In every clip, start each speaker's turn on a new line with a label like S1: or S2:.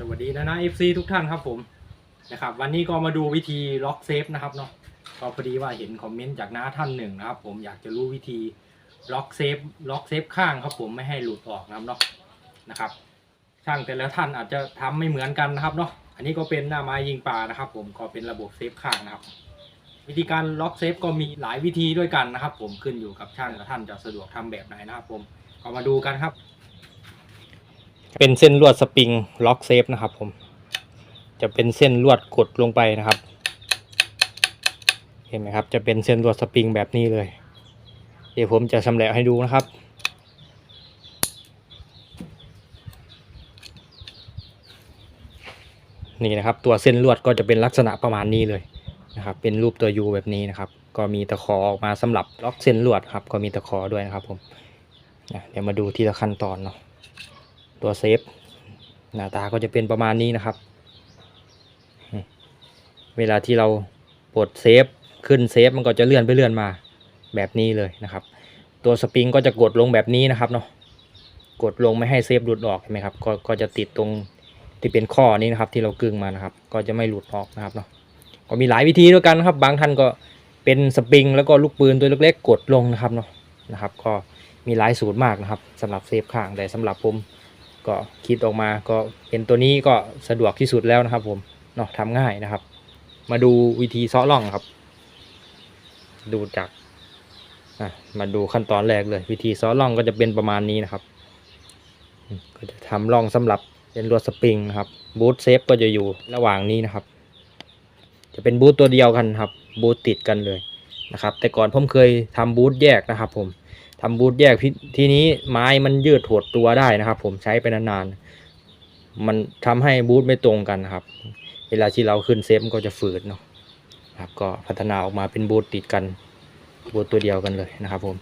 S1: สวัสดีนะนะ FC ทุกท่านครับผมนะครับ วันนี้ก็มาดูวิธีล็อกเซฟนะครับเนาะก็พอดีว่าเห็นคอมเมนต์จากน้าท่านหนึ่งนะครับ ผมอยากจะรู้วิธีล็อกเซฟล็อกเซฟข้างครับผมไม่ให้หลุดออกนะครับเนาะนะครับ ช่างแต่ละท่านอาจจะทำไม่เหมือนกันนะครับเนาะอันนี้ก็เป็นหน้าไม้ยิงปลานะครับ ผมก็เป็นระบบเซฟข้างนะครับ วิธีการล็อกเซฟก็มีหลายวิธีด้วยกันนะครับ ผมขึ้นอยู่กับช่างและท่านจะสะดวกทำแบบไหนนะครับ ผมก็มาดูกันครับ เป็นเส้นลวดสปริงล็อกเซฟนะครับผม จะเป็นเส้นลวดกดลงไปนะครับ เห็นไหมครับ จะเป็นเส้นลวดสปริงแบบนี้เลย เดี๋ยวผมจะชำแหละให้ดูนะครับนี่นะครับตัวเส้นลวดก็จะเป็นลักษณะประมาณนี้เลยนะครับ เป็นรูปตัวยูแบบนี้นะครับ ก็มีตะขอออกมาสำหรับล็อกเส้นลวดครับ ก็มีตะขอด้วยนะครับผมเดี๋ยวมาดูทีละขั้นตอนเนาะ ตัวเซฟหน้าตาก็จะเป็นประมาณนี้นะครับ เวลาที่เราปลดเซฟขึ้นเซฟมันก็จะเลื่อนไปเลื่อนมาแบบนี้เลยนะครับ ตัวสปริงก็จะกดลงแบบนี้นะครับเนาะกดลงไม่ให้เซฟหลุดออกเห็นไหมครับก็ก็จะติดตรงที่เป็นข้อนี้นะครับที่เรากึ่งมานะครับ ก็จะไม่หลุดออกนะครับเนาะก็มีหลายวิธีด้วยกันนะครับบางท่านก็เป็นสปริงแล้วก็ลูกปืนตัวเล็กๆ กดลงนะครับเนาะนะครับ ก็มีหลายสูตรมากนะครับสำหรับเซฟข้างแต่สำหรับผม ก็คิดออกมาก็เป็นตัวนี้ก็สะดวกที่สุดแล้วนะครับ ผมเนาะทำง่ายนะครับ มาดูวิธีเซาะร่องครับ ดูจากมาดูขั้นตอนแรกเลย วิธีเซาะร่องก็จะเป็นประมาณนี้นะครับ ก็จะทำร่องสำหรับเป็นลวดสปริงนะครับบูทเซฟก็จะอยู่ระหว่างนี้นะครับ จะเป็นบูทตัวเดียวกันครับบูทติดกันเลยนะครับ แต่ก่อนผมเคยทำบูทแยกนะครับ ผม ทำบูทแยกทีนี้ไม้มันยืดหดตัวได้นะครับ ผมใช้ไปนานๆ มันทำให้บูทไม่ตรงกันนะครับ เวลาที่เราขึ้นเซฟมันก็จะฝืดเนาะครับก็พัฒนาออกมาเป็นบูทติดกันบูทตัวเดียวกันเลยนะครับ ผม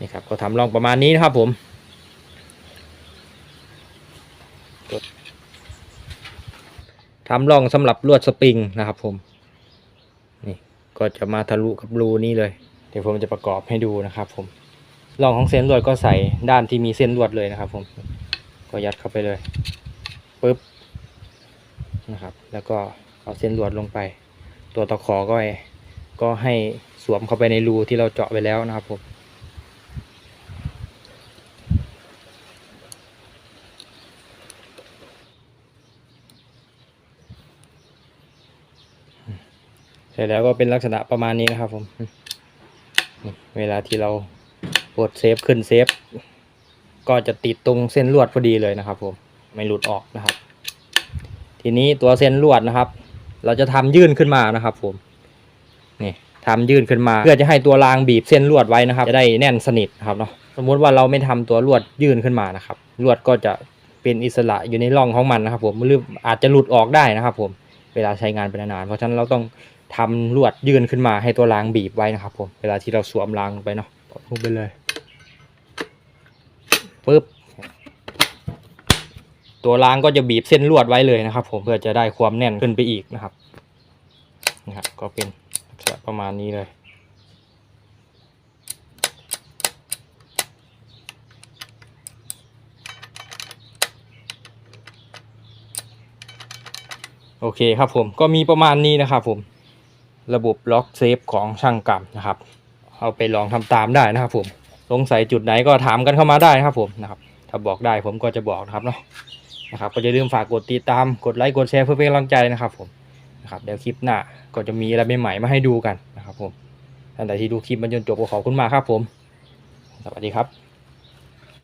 S1: นี่ครับก็ทำลองประมาณนี้นะครับผมทำลองสำหรับลวดสปริงนะครับผมนี่ก็จะมาทะลุกับรูนี้เลย เดี๋ยวผมจะประกอบให้ดูนะครับผม รองของเส้นลวดก็ใส่ด้านที่มีเส้นลวดเลยนะครับ ผม ก็ยัดเข้าไปเลยปึ๊บนะครับ แล้วก็เอาเส้นลวดลงไป ตัวตะขอก็ให้ก็ให้สวมเข้าไปในรูที่เราเจาะไปแล้วนะครับผมเสร็จแล้วก็เป็นลักษณะประมาณนี้นะครับผม เวลาที่เรา กดเซฟขึ้นเซฟ ก็จะติดตรงเส้นลวดพอดีเลยนะครับผมไม่หลุดออกนะครับ ทีนี้ตัวเส้นลวดนะครับ เราจะทำยื่นขึ้นมานะครับ ผมนี่ทำยื่นขึ้นมา เพื่อจะให้ตัวรางบีบเส้นลวดไว้นะครับ จะได้แน่นสนิทครับเนาะสมมุติว่าเราไม่ทำตัวลวดยื่นขึ้นมานะครับลวดก็จะเป็นอิสระอยู่ในร่องของมันนะครับ ผมหรืออาจจะหลุดออกได้นะครับ ผมเวลาใช้งานไปนานๆเพราะฉะนั้นเราต้องทำลวดยื่นขึ้นมาให้ตัวรางบีบไว้นะครับ ผมเวลาที่เราสวมรางลงไปเนาะลงไปเลย ปึ๊บ ตัวรางก็จะบีบเส้นลวดไว้เลยนะครับ ผมเพื่อจะได้ความแน่นขึ้นไปอีกนะครับนะครับก็เป็นลักษณะประมาณนี้เลยโอเคครับผมก็มีประมาณนี้นะครับผมระบบล็อกเซฟของช่างกรรมนะครับ เอาไปลองทำตามได้นะครับผม สงสัยจุดไหนก็ถามกันเข้ามาได้นะครับผมนะครับถ้าบอกได้ผมก็จะบอกนะครับเนาะนะครับก็อย่าลืมฝากกดติดตามกดไลค์กดแชร์เพื่อเป็นกำลังใจนะครับผมนะครับเดี๋ยวคลิปหน้าก็จะมีอะไรใหม่ๆมาให้ดูกันนะครับผมท่านใดที่ดูคลิปมันจนจบก็ขอบคุณมากครับผม สวัสดีครับ